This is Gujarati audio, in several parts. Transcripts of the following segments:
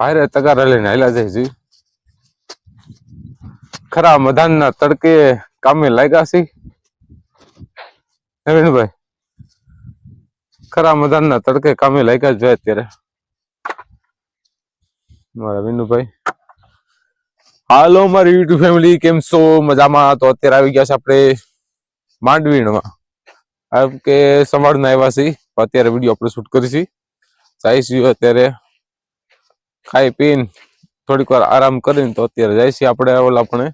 ભાઈરે તગારા લઈને હાલ્યા જાય છે. ખરા મધાનના તડકે કામે લાગ્યા છે. નવીનભાઈ, ખરા મધાનના તડકે કામે લાગ્યા છે અત્યારે. મારા વિનુભાઈ. હાલો મારી યુટ્યુબ ફેમિલી, કેમ છો? મજામાં? તો અત્યારે આવી ગયા છે આપણે માંડવીણમાં. આમ કે સવારના આવ્યા છીએ. અત્યારે વીડિયો આપણે શૂટ કરીશી. ચાઈશું અત્યારે. ખાઈ પીને થોડીક વાર આરામ કરીને તો અત્યારે જાય છે આપણે ઓલા આપણે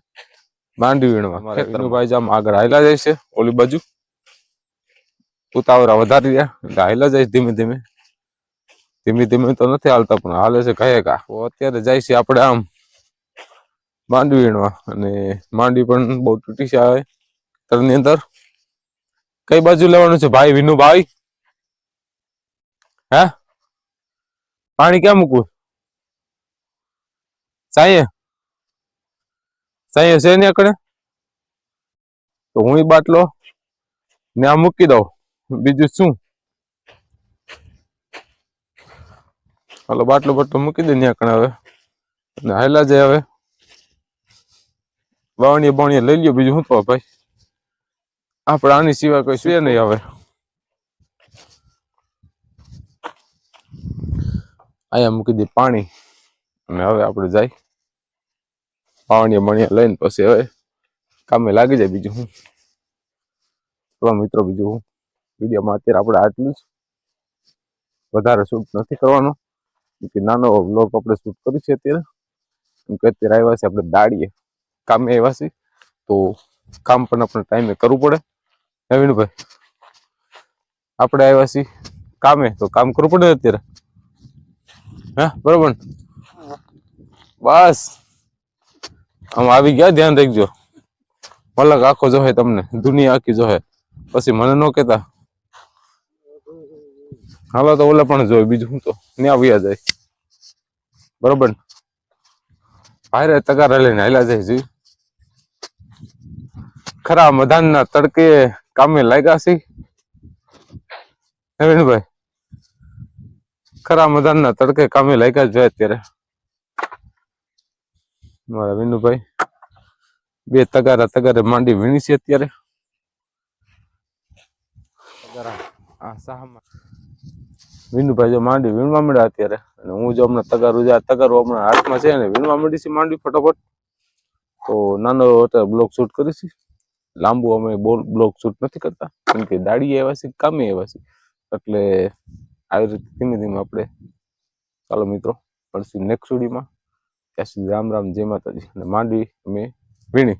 માંડવી વીણવા વિનુભાઈ જામ આગળ હાયલા જાય છે ઓલી બાજુ. ઉતાવળા વધારી રહ્યા એટલે હાલ્યા જાય ધીમે ધીમે. ધીમે ધીમે તો નથી હાલતા પણ હાલે છે કહે કા અત્યારે જાય છે આપણે આમ માંડવી વીણવા અને માંડવી પણ બહુ તૂટી છે આવે તરની અંદર. કઈ બાજુ લેવાનું છે ભાઈ વિનુભાઈ? હે? પાણી ક્યાં મૂકવું? સાંયે સાંયે છે ને આકડે તો હું બાટલો ને આ મૂકી દઉં. બીજું શું? હાલો, બાટલો બાટલો મૂકી દે ત્યાં કણે હવે. અને હાયલા જાય હવે. વાવણીએ બાવણીએ લઈ લ્યો, બીજું શું તો ભાઈ? આપણે આની સિવાય કોઈ છે નહીં હવે. અહીંયા મૂકી દે પાણી. અને હવે આપણે જાય. પાવણીયા મણિયા લઈને પછી હવે કામે લાગી જાય બીજું હું તો મિત્રો બીજું હું વિડીયોમાં અત્યારે આપણે આટલું જ વધારે શૂટ નથી કરવાનો કે નાનો વ્લોગ આપણે શૂટ કરી છે અત્યારે કેમ કે અત્યારે આવ્યા છે આપણે દાડીએ કામે આવ્યા છે તો કામ પણ આપણે ટાઈમે કરવું પડે નવીનભાઈ આપણે આવ્યા છીએ કામે તો કામ કરવું પડે અત્યારે હે બરોબર બસ આમ આવી ગયા, ધ્યાન રાખજો. પલક આખો જોહે તમને, દુનિયા આખી જોહે પછી મને ન કેતા હાલો તો ઓલા પણ જોય, બીજું હું તો? ત્યાં આવ્યા જાય. બરોબર ને? ભાઈરે તગારા લઈને હાલ્યા જાય જી ખરા મધાનના તડકે કામે લાગ્યા છે. નવીનભાઈ ખરા મધાનના તડકે કામે લાગ્યા જ જાય અત્યારે. મારા વિનુભાઈ. બે તગારા તગારે માંડી વીણી છે અત્યારે. વિનુભાઈ જો માંડી વીણવા મળ્યા અત્યારે અને હું જો હમણાં તગારું જે તગારું હમણાં હાથમાં છે ને વીણવા મળી છે માંડી ફટાફટ. તો નાનો અત્યારે બ્લોક શૂટ કરીશ લાંબુ અમે બ્લોક શૂટ નથી કરતા કેમ કે દાડી આવ્યા છે કામે આવ્યા છે. એટલે આવી રીતે ધીમે ધીમે આપણે. ચાલો મિત્રો મળશું નેક્સ્ટ વિડીયોમાં ત્યાં સુધી રામ રામ જય માતાજી. અને માંડવી અમે વીણી.